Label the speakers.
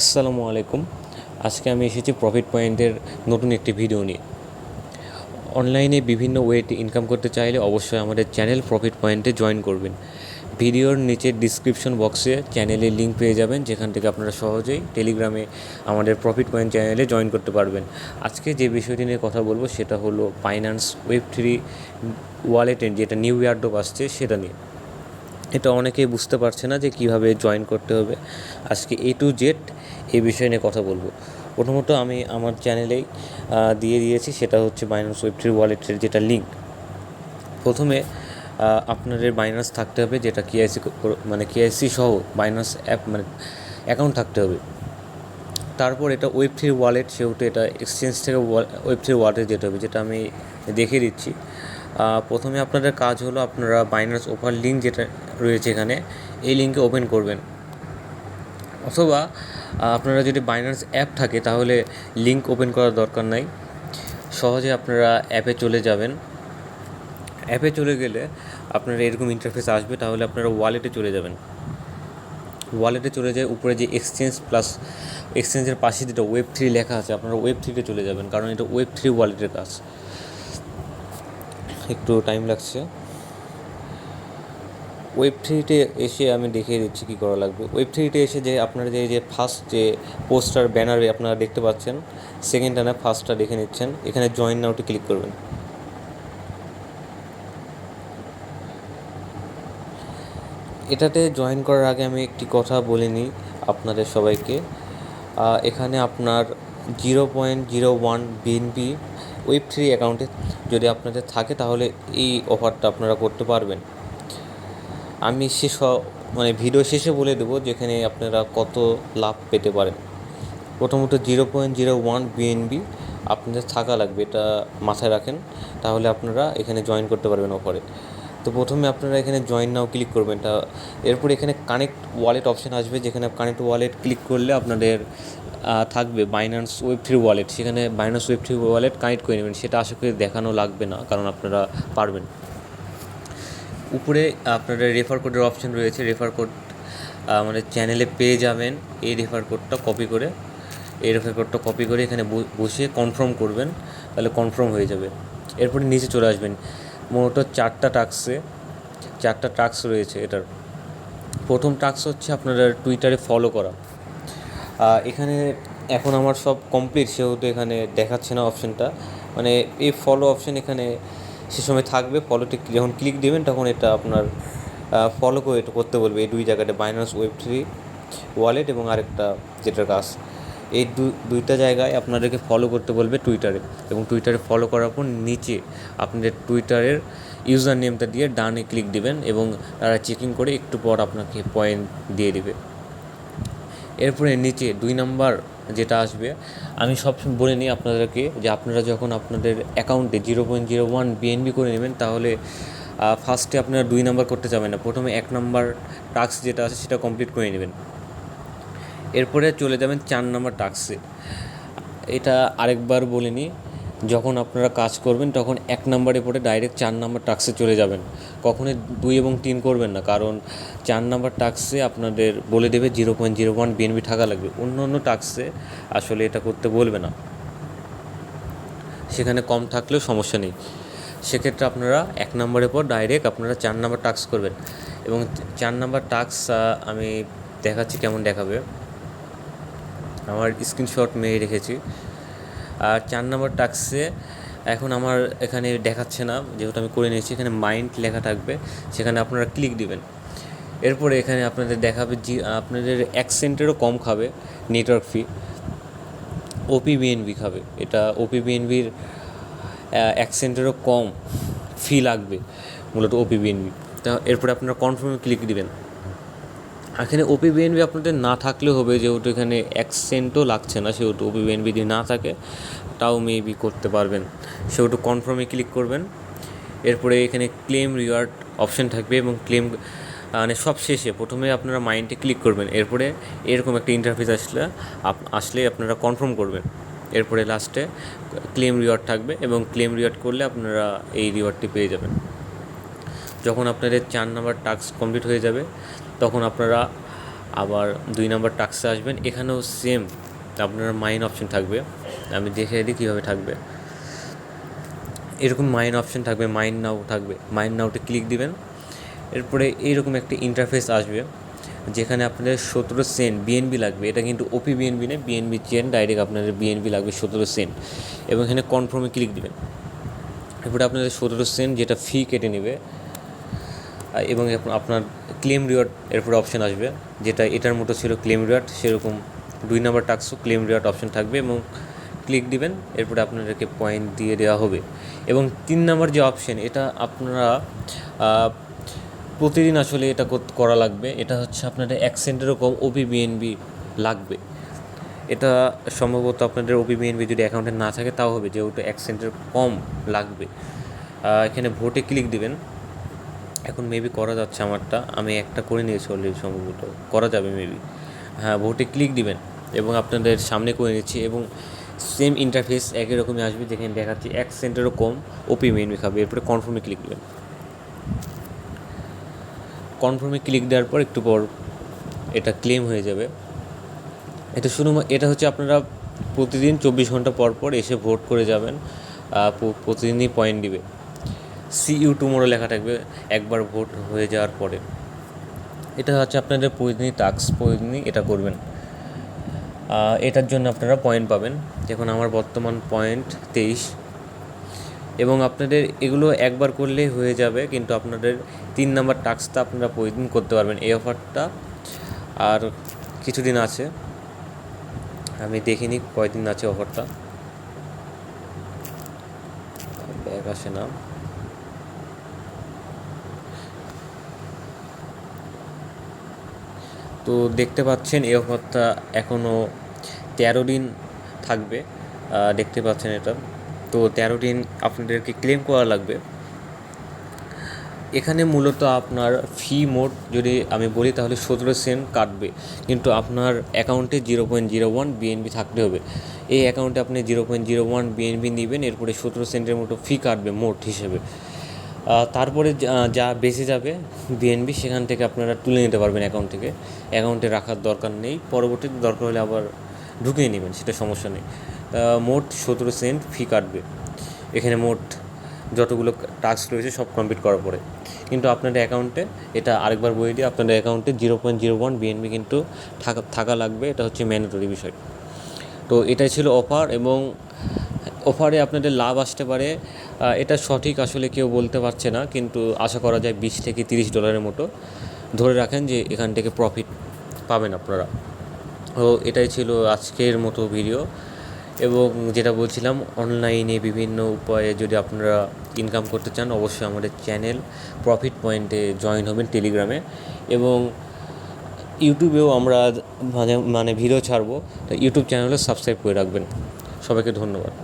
Speaker 1: আসসালামু আলাইকুম। আজকে আমি এসেছি প্রফিট পয়েন্টের নতুন একটি ভিডিও নিয়ে। অনলাইনে বিভিন্ন ওয়েতে ইনকাম করতে চাইলে অবশ্যই আমাদের চ্যানেল প্রফিট পয়েন্টে জয়েন করবেন। ভিডিওর নিচে ডিসক্রিপশন বক্সে চ্যানেলের লিঙ্ক পেয়ে যাবেন, যেখান থেকে আপনারা সহজেই টেলিগ্রামে আমাদের প্রফিট পয়েন্ট চ্যানেলে জয়েন করতে পারবেন। আজকে যে বিষয়টি নিয়ে কথা বলব, সেটা হলো ফাইন্যান্স ওয়েব থ্রি ওয়ালেটের যেটা নিউ ইয়ারডোপ আসছে, সেটা নিয়ে। এটা অনেকেই বুঝতে পারছে না যে কীভাবে জয়েন করতে হবে। আজকে এ টু জেড এই বিষয় নিয়ে কথা বলব। প্রথমত আমি আমার চ্যানেলেই দিয়ে দিয়েছি, সেটা হচ্ছে বাইন্যান্স ওয়েব ওয়ালেটের যেটা লিঙ্ক প্রথমে আপনাদের বাইন্যান্স থাকতে হবে, যেটা কেআইসি মানে কেআইসি সহ বাইন্যান্স অ্যাপ মানে অ্যাকাউন্ট থাকতে হবে। তারপর এটা ওয়েব থ্রি ওয়ালেট সেহেতু এটা এক্সচেঞ্জ থেকে ওয়েব থ্রি ওয়ালেটে যেতে হবে, যেটা আমি দেখিয়ে দিচ্ছি। প্রথমে আপনাদের কাজ হলো আপনারা বাইনান্স ওপার লিঙ্ক যেটা রয়েছে এখানে, এই লিঙ্কে ওপেন করবেন। অথবা আপনারা যদি বাইনান্স অ্যাপ থাকে তাহলে লিঙ্ক ওপেন করার দরকার নাই। সহজে আপনারা অ্যাপে চলে যাবেন। অ্যাপে চলে গেলে আপনারা এরকম ইন্টারফেস আসবে, তাহলে আপনারা ওয়ালেটে চলে যাবেন। ওয়ালেটে চলে যায় উপরে যে এক্সচেঞ্জ প্লাস এক্সচেঞ্জের পাশে যেটা ওয়েব থ্রি লেখা আছে, আপনারা ওয়েব থ্রিতে চলে যাবেন, কারণ এটা ওয়েব থ্রি ওয়ালেটের কাজ। একটু টাইম লাগছে। ওয়েব থ্রিতে এসে আমি দেখিয়ে দিচ্ছি কী করা লাগবে। ওয়েব থ্রিতে এসে যে আপনারা যে যে ফার্স্ট যে পোস্টার ব্যানারে আপনারা দেখতে পাচ্ছেন সেকেন্ড টানা ফার্স্টটা দেখে নিচ্ছেন। এখানে জয়েন নাওটি ক্লিক করবেন। এটাতে জয়েন করার আগে আমি একটি কথা বলে নিই আপনাদের সবাইকে। এখানে আপনার zero point zero one BNB web three অ্যাকাউন্টে যদি আপনাদের থাকে তাহলে এই অফারটা আপনারা করতে পারবেন। আমি শেষ মানে ভিডিও শেষে বলে দেবো যেখানে আপনারা কত লাভ পেতে পারেন। প্রথমত zero point zero one BNB আপনাদের থাকা লাগবে, এটা মাথায় রাখেন। তাহলে আপনারা এখানে জয়েন করতে পারবেন অফারে। তো প্রথমে আপনারা এখানে জয়েন নাও ক্লিক করবেন। তা এরপর এখানে কানেক্ট ওয়ালেট অপশান আসবে, যেখানে কানেক্ট ওয়ালেট ক্লিক করলে আপনাদের থাকবে বাইন্যান্স ওয়েব থ্রি ওয়ালেট সেখানে Binance web three wallet connect করে নেবেন। সেটা আশা করি দেখানো লাগবে না, কারণ আপনারা পারবেন। উপরে আপনাদের রেফার কোডের অপশন রয়েছে। রেফার কোড মানে চ্যানেলে পেয়ে যাবেন। এই রেফার কোডটা কপি করে, এই রেফার কোডটা কপি করে এখানে বসে কনফার্ম করবেন। তাহলে কনফার্ম হয়ে যাবে। এরপরে নিচে চলে আসবেন। মোট চারটা টাক্সে চারটা টাক্স রয়েছে এটার। প্রথম টাক্স হচ্ছে আপনারা টুইটারে ফলো করা। এখানে এখন আমার সব কমপ্লিট সেহেতু এখানে দেখাচ্ছে না অপশানটা মানে এই ফলো অপশান এখানে সে সময় থাকবে ফলোতে যখন ক্লিক দেবেন, তখন এটা আপনার ফলো করে এটা করতে বলবে। এই দুই জায়গাটা বাইনান্স ওয়েব থ্রি ওয়ালেট এবং আরেকটা যেটার কাজ। এই দুইটা জায়গায় আপনাদেরকে ফলো করতে বলবে টুইটারে এবং টুইটারে ফলো করার পর নিচে আপনাদের টুইটারের ইউজার নেমটা দিয়ে ডানে ক্লিক দিবেন এবং তারা চেকিং করে একটু পর আপনাকে পয়েন্ট দিয়ে দিবে। এরপরে নিচে দুই নাম্বার যেটা আসবে, আমি সব বলে নিই আপনাদেরকে যে আপনারা যখন আপনাদের অ্যাকাউন্টে zero point zero one BNB করে নেবেন, তাহলে ফার্স্টে আপনারা দুই নাম্বার করতে যাবেন না। প্রথমে এক নাম্বার টাস্ক যেটা আছে সেটা কমপ্লিট করে নেবেন। এরপরে চলে যাবেন চার নাম্বার টাস্কে এটা আরেকবার বলে নিই যখন আপনারা কাজ করবেন, তখন এক নাম্বারে পরে ডাইরেক্ট চার নাম্বার টাক্সে চলে যাবেন। কখনোই দুই এবং তিন করবেন না, কারণ চার নাম্বার টাক্সে আপনাদের বলে দেবে zero point zero one BNB থাকা লাগবে। অন্য অন্য টাক্সে আসলে এটা করতে বলবে না। সেখানে কম থাকলেও সমস্যা নেই। সেক্ষেত্রে আপনারা এক নম্বরের পর ডাইরেক্ট আপনারা চার নাম্বার টাক্স করবেন। এবং চার নাম্বার টাক্স আমি দেখাচ্ছি কেমন দেখাবে। আমার স্ক্রিনশট মেরে রেখেছি। আর চার নম্বর টাক্সে এখন আমার এখানে দেখাচ্ছে না, যেহেতু আমি করে নিয়েছি, এখানে মাইন্ড লেখা থাকবে, সেখানে আপনারা ক্লিক দিবেন। এরপরে এখানে আপনাদের দেখাবে জি আপনাদের এক সেন্টেরও কম খাবে নেটওয়ার্ক ফি ওপি বিএনবি খাবে, এটা ওপি বিএনবির এক সেন্টেরও কম ফি লাগবে, মূলত ওপি বিএনবি তা এরপরে আপনারা কনফার্মে ক্লিক দিবেন। এখানে ওপি বিএনবি আপনাদের না থাকলেও হবে, যেহেতু এখানে এক সেন্টও লাগছে না, সেহেতু ওপি বিএনবি যদি না থাকে, তাও মেবি করতে পারবেন। সেহেতু কনফার্মে ক্লিক করবেন। এরপরে এখানে ক্লেম রিওয়ার্ড অপশন থাকবে এবং ক্লেম মানে সব শেষে প্রথমে আপনারা মাইন্ডে ক্লিক করবেন। এরপরে এরকম একটা ইন্টারফেস আসলে আসলে আপনারা কনফার্ম করবেন। এরপরে লাস্টে ক্লেম রিওয়ার্ড থাকবে এবং ক্লেম রিওয়ার্ড করলে আপনারা এই রিওয়ার্ডটি পেয়ে যাবেন। যখন আপনাদের চার নাম্বার টাস্ক কমপ্লিট হয়ে যাবে তখন আপনারা আবার দুই নম্বর টাক্সে আসবেন। এখানেও সেম আপনার মাইন অপশন থাকবে। আমি দেখে দিই কীভাবে থাকবে। এরকম মাইন অপশন থাকবে মাইন নাও থাকবে। মাইন নাওতে ক্লিক দিবেন। এরপরে এইরকম একটা ইন্টারফেস আসবে, যেখানে আপনাদের সতেরো সেন্ট বিএনবি লাগবে। এটা কিন্তু ওপি বিএনবি নেই বিএনবি চেন ডাইরেক্ট আপনাদের বিএনবি লাগবে সতেরো সেন্ট এবং এখানে কনফার্মে ক্লিক দিবেন। এরপরে আপনাদের সতেরো সেন্ট যেটা ফি কেটে নেবে এবং আপনার ক্লেম রিওয়ার্ড এরপরে অপশন আসবে। যেটা এটার মতো ছিল ক্লেম রিওয়ার্ড সেরকম দুই নম্বর টাক্সও ক্লেম রিওয়ার্ড অপশন থাকবে এবং ক্লিক দিবেন, এরপরে আপনাদেরকে পয়েন্ট দিয়ে দেওয়া হবে। এবং তিন নম্বর যে অপশন এটা আপনারা প্রতিদিন আসলে এটা করা লাগবে। এটা হচ্ছে আপনাদের এক সেন্টেরও কম ওপি বিএনবি লাগবে। এটা সম্ভবত আপনাদের ওপি বিএনবি যদি অ্যাকাউন্টে না থাকে, তাও হবে, যেহেতু এক সেন্টের কম লাগবে। এখানে ভোটে ক্লিক দিবেন। এখন মেবি করা যাচ্ছে আমারটা। আমি একটা করে নিয়েছি অলরেডি সম্ভবত। করা যাবে মেবি হ্যাঁ ভোটে ক্লিক দিবেন এবং আপনাদের সামনে করে নিচ্ছি এবং সেম ইন্টারফেস একই রকমই আসবে। যেখানে দেখাচ্ছি, এক সেন্টেরও কম ওপি মেনবি খাবে। এরপরে কনফার্মে ক্লিক দেবেন। কনফার্মে ক্লিক দেওয়ার পর একটু পর এটা ক্লেম হয়ে যাবে। এটা শুধু এটা হচ্ছে আপনারা প্রতিদিন চব্বিশ ঘণ্টা পর পর এসে ভোট করে যাবেন। প্রতিদিনই পয়েন্ট দিবে। সি ইউ টুমোরো লেখা থাকবে, একবার ভোট হয়ে যাওয়ার পরে। এটা হচ্ছে আপনাদের প্রতিদিনই টাস্ক প্রতিদিনই এটা করবেন। এটার জন্য আপনারা পয়েন্ট পাবেন। দেখুন, আমার বর্তমান পয়েন্ট তেইশ। এবং আপনাদের এগুলো একবার করলেই হয়ে যাবে, কিন্তু আপনাদের তিন নাম্বার টাস্কটা আপনারা প্রতিদিন করতে পারবেন এই অফারটা। আর কিছুদিন আছে, আমি দেখিনি কয়দিন আছে অফারটা। ব্যাগ আসে না। তো দেখতে পাচ্ছেন এই অফারটা এখনও তেরো দিন থাকবে দেখতে পাচ্ছেন এটা। তো তেরো দিন আপনাদেরকে ক্লেম করা লাগবে। এখানে মূলত আপনার ফি মোড যদি আমি বলি তাহলে সতেরো সেন্ট কাটবে, কিন্তু আপনার অ্যাকাউন্টে zero point zero one BNB থাকতে হবে। এই অ্যাকাউন্টে আপনি zero point zero one BNB নেবেন, এরপরে সতেরো সেন্টের মতো ফি কাটবে মোট হিসেবে। তারপরে যা- বেঁচে যাবে বিএনবি সেখান থেকে আপনারা তুলে নিতে পারবেন অ্যাকাউন্ট থেকে। অ্যাকাউন্টে রাখার দরকার নেই। পরবর্তীতে দরকার হলে আবার ঢুকিয়ে নেবেন, সেটা সমস্যা নেই। মোট সতেরো সেন্ট ফি কাটবে। এখানে মোট যতগুলো টাস্ক রয়েছে, সব কমপ্লিট করার পরে। কিন্তু আপনাদের অ্যাকাউন্টে এটা আরেকবার বলে দিই, আপনাদের অ্যাকাউন্টে zero point zero one BNB কিন্তু থাকা থাকা লাগবে। এটা হচ্ছে ম্যান্ডেটরি বিষয়। তো এটাই ছিল অফার এবং অফারে আপনাদের লাভ আসতে পারে এটা সঠিক আসলে কেউ বলতে পারছে না, কিন্তু আশা করা যায় বিশ থেকে তিরিশ ডলারের মতো। ধরে রাখেন যে এখান থেকে প্রফিট পাবেন আপনারা। তো এটাই ছিল আজকের মতো ভিডিও এবং যেটা বলছিলাম অনলাইনে বিভিন্ন উপায়ে যদি আপনারা ইনকাম করতে চান, অবশ্যই আমাদের চ্যানেল প্রফিট পয়েন্টে জয়েন হবেন টেলিগ্রামে এবং ইউটিউবেও আমরা মানে মানে ভিডিও ছাড়বো। তো ইউটিউব চ্যানেলে সাবস্ক্রাইব করে রাখবেন। সবাইকে ধন্যবাদ।